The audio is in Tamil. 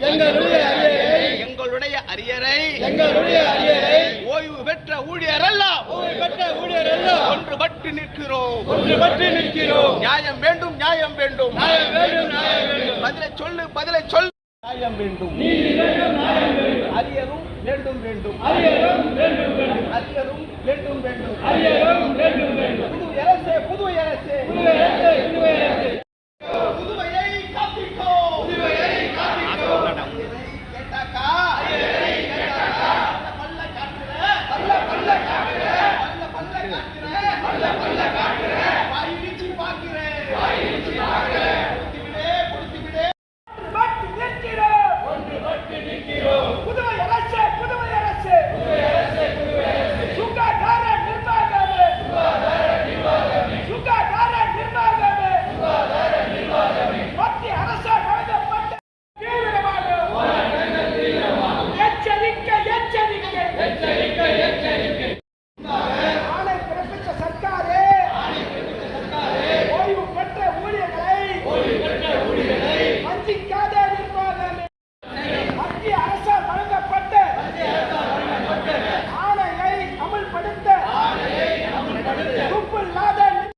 எங்களுடைய அரியரை எங்களுடைய அரியரை எங்களுடைய ஓய்வு பெற்ற ஊழியர் அல்ல ஓய்வு பெற்ற ஊழியர் அல்ல ஒன்றுபட்டு நிற்கிறோம். ஒன்றுபட்டு நிற்கிறோம். நியாயம் வேண்டும் நியாயம் வேண்டும். நியாயம் வேண்டும் நியாயம் வேண்டும். பதிலை சொல்லு பதிலை சொல்லு. நியாயம் வேண்டும். நீதி வேண்டும் நியாயம் வேண்டும் அரியரும் வேண்டும் வேண்டும். அரியரும் வேண்டும்.